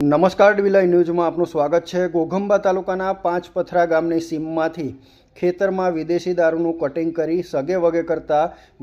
નમસ્કાર ડિવિલાઈ ન્યૂઝમાં આપનું સ્વાગત છે. ઘોઘંબા તાલુકાના પાંચ પથરા ગામની સીમમાંથી ખેતરમાં વિદેશી દારૂનું કટિંગ કરી સગે વગે કરતા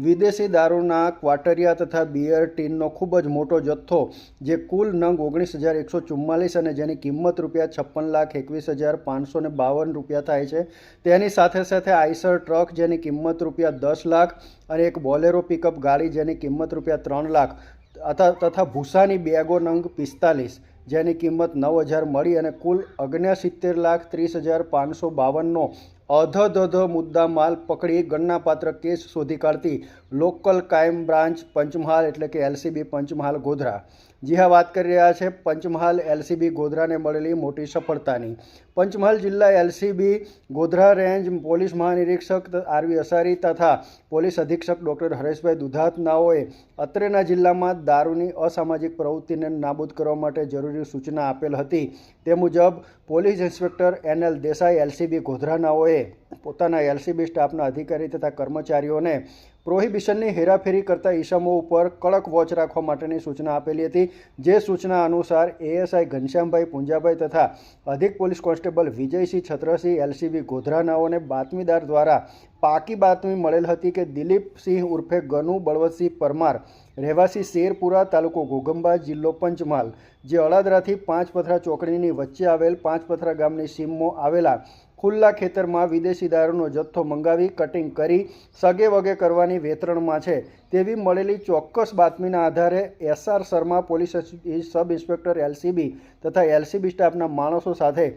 વિદેશી દારૂના ક્વાટરિયા તથા બિયર ટીનનો ખૂબ જ મોટો જથ્થો, જે કુલ નંગ ઓગણીસ હજાર એકસો ચુમ્માલીસ અને જેની કિંમત રૂપિયા છપ્પન લાખ એકવીસ હજાર પાંચસો ને બાવન રૂપિયા થાય છે. તેની સાથે સાથે આઈસર ટ્રક જેની કિંમત રૂપિયા દસ લાખ અને એક બોલેરો પિકઅપ ગાડી જેની કિંમત રૂપિયા ત્રણ લાખ તથા ભૂસાની બેગો નંગ પિસ્તાલીસ, જેની કિંમત નવ હજાર મળી અને કુલ અગ્નિસિત્તેર લાખ ત્રીસ હજાર પાંચસો બાવનનો અધધધ મુદ્દા માલ પકડી ગણનાપાત્ર કેસ શોધી કાઢતી લોકલ કાયમ બ્રાન્ચ પંચમહાલ એટલે કે એલસીબી પંચમહાલ ગોધરા. જી હા, વાત કરી રહ્યા છે પંચમહાલ એલસીબી ગોધરાને મળેલી મોટી સફળતાની. પંચમહાલ જિલ્લા એલસીબી ગોધરા રેન્જ પોલીસ મહાનિરીક્ષક આરવી અસારી તથા પોલીસ અધિક્ષક ડૉક્ટર હરેશભાઈ દુધાતનાઓએ અત્રેના જિલ્લામાં દારૂની અસામાજિક પ્રવૃત્તિને નાબૂદ કરવા માટે જરૂરી સૂચના આપેલ હતી. તે મુજબ, police inspector N L Desai LCB ગોધરાનાઓએ પોતાના એલસીબી સ્ટાફના અધિકારી તથા કર્મચારીઓને પ્રોહિબિશનની હેરાફેરી કરતા ઈસમો ઉપર કડક વોચ રાખવા માટેની સૂચના આપેલી હતી. જે સૂચના અનુસાર એએસઆઈ ઘનશ્યામભાઈ પુંજાભાઈ તથા અધિક police constable Vijaysinh Chhatrasinh, LCB ગોધરાનાઓને બાતમીદાર દ્વારા પાકી બાતમી મળેલ હતી કે દિલીપસિંહ ઉર્ફે ગનુ બળવતસિંહ પરમાર રહેવાસી શેરપુરા તાલુકો ઘોઘંબા જિલ્લો પંચમહાલ, જે અડાદરાથી પાંચ પથરા ચોકડીની વચ્ચે આવેલ પાંચ પથરા ગામની સીમમાં આવેલા ખુલ્લા ખેતરમાં વિદેશી દારૂનો જથ્થો મંગાવી કટિંગ કરી સગે વગે કરવાની વેતરણમાં છે. તેવી મળેલી ચોક્કસ બાતમીના આધારે SR Sharma police sub inspector LCB તથા એલસીબી સ્ટાફના માણસો સાથે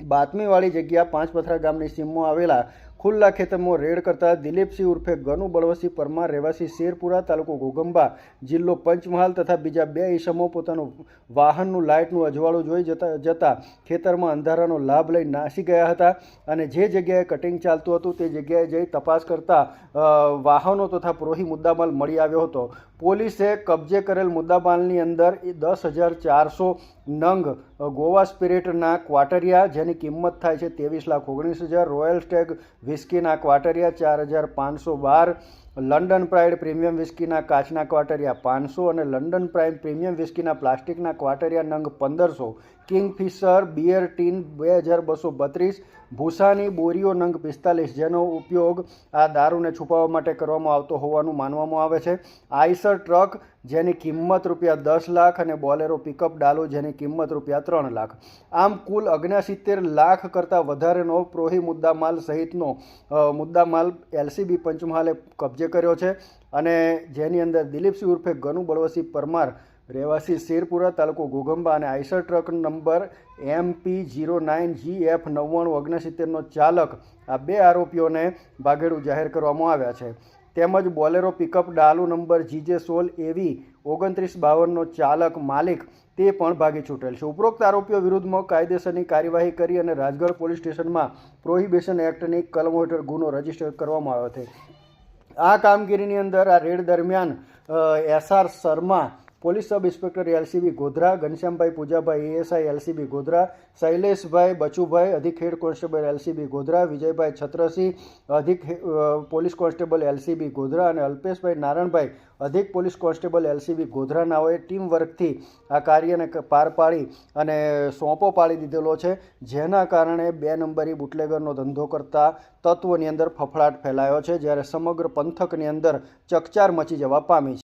બાતમીવાળી જગ્યા પાંચ પથરા ગામની સીમમાં આવેલા ખુલ્લા ખેતરમાં રેડ કરતા દિલીપસિંહ ઉર્ફે ગનુ બળવસી પરમાર રહેવાસી શેરપુરા તાલુકો ઘોગંબા જિલ્લો પંચમહાલ તથા બીજા બે ઈસમો પોતાનું વાહનનું લાઇટનું અજવાળું જોઈ જતા જતા ખેતરમાં અંધારાનો લાભ લઈ નાસી ગયા હતા અને જે જગ્યાએ કટિંગ ચાલતું હતું તે જગ્યાએ જઈ તપાસ કરતા વાહનો તથા પ્રોહી મુદ્દામાલ મળી આવ્યો હતો. પોલીસે કબજે કરેલ મુદ્દામાલની અંદર દસ હજાર ચારસો નંગ ગોવા સ્પિરિટના ક્વાટરિયા જેની કિંમત થાય છે ત્રેવીસ લાખ ઓગણીસ હજાર, રોયલ સ્ટેગ વિસ્કીના ક્વાટરિયા ચાર હજાર પાંચસો બાર લંડન પ્રાઇડ પ્રીમિયમ વિસ્કીના કાચના ક્વાટરિયા પાંચસો અને લંડન પ્રાઇમ પ્રીમિયમ વિસ્કીના પ્લાસ્ટિકના ક્વાટરિયા નંગ પંદરસો. કિંગફિશર બિયર ટીન બે હજાર બસો બત્રીસ. ભૂસાની બોરીઓ નંગ પિસ્તાલીસ. જેનો ઉપયોગ આ દારૂને છુપાવવા માટે કરવામાં આવતો હોવાનું માનવામાં આવે છે. આઈસર ટ્રક, જેની કિંમત રૂપિયા દસ લાખ અને બોલેરો પિકઅપ ડાલો, જેની કિંમત રૂપિયા ત્રણ લાખ. આમ કુલ અગ્નાસિત્તેર લાખ કરતાં વધારેનો પ્રોહી મુદ્દામાલ સહિતનો મુદ્દામાલ એલસીબી પંચમહાલે કબજે કર્યો છે અને જેની અંદર દિલીપસિંહ ઉર્ફે ગનુ બળવસી પરમાર, રહેવાસી શેરપુરા તાલુકો ગોગંબા અને Eicher truck number MP zero nine G F નવ્વાણું ઓગણસિત્તેરનો ચાલક, આ બે આરોપીઓને ભાગેડું જાહેર કરવામાં આવ્યા છે. તેમજ બોલેરો પિકઅપ ડાલુ નંબર જીજે સોલ એવી ઓગણત્રીસ બાવનનો ચાલક માલિક, તે પણ ભાગી છૂટેલ છે. ઉપરોક્ત આરોપીઓ વિરુદ્ધમાં કાયદેસરની કાર્યવાહી કરી અને રાજગઢ પોલીસ સ્ટેશનમાં પ્રોહિબિશન એક્ટની કલમો હેઠળ ગુનો રજિસ્ટર કરવામાં આવ્યો છે. આ કામગીરીની અંદર આ રેડ દરમિયાન SR Sharma police sub inspector LCB Godhra, Ghanshyambhai Pujabhai, ASI LCB Godhra, Shaileshbhai Bachubhai, અધિક head constable LCB Godhra, Vijaybhai Chhatrasinh, અધિક પોલીસ કોન્સ્ટેબલ એલસીબી ગોધરા અને અલ્પેશભાઈ નારણભાઈ, અધિક પોલીસ કોન્સ્ટેબલ એલસીબી ગોધરા નાઓએ ટીમ વર્કથી આ કાર્યને પાર પાડી અને સોંપો પાડી દીધેલો છે, જેના કારણે બે નંબરી બુટલેગરનો ધંધો કરતા તત્વોની અંદર ફફડાટ ફેલાયો છે, જ્યારે સમગ્ર પંથકની અંદર ચકચાર મચી જવા પામી છે.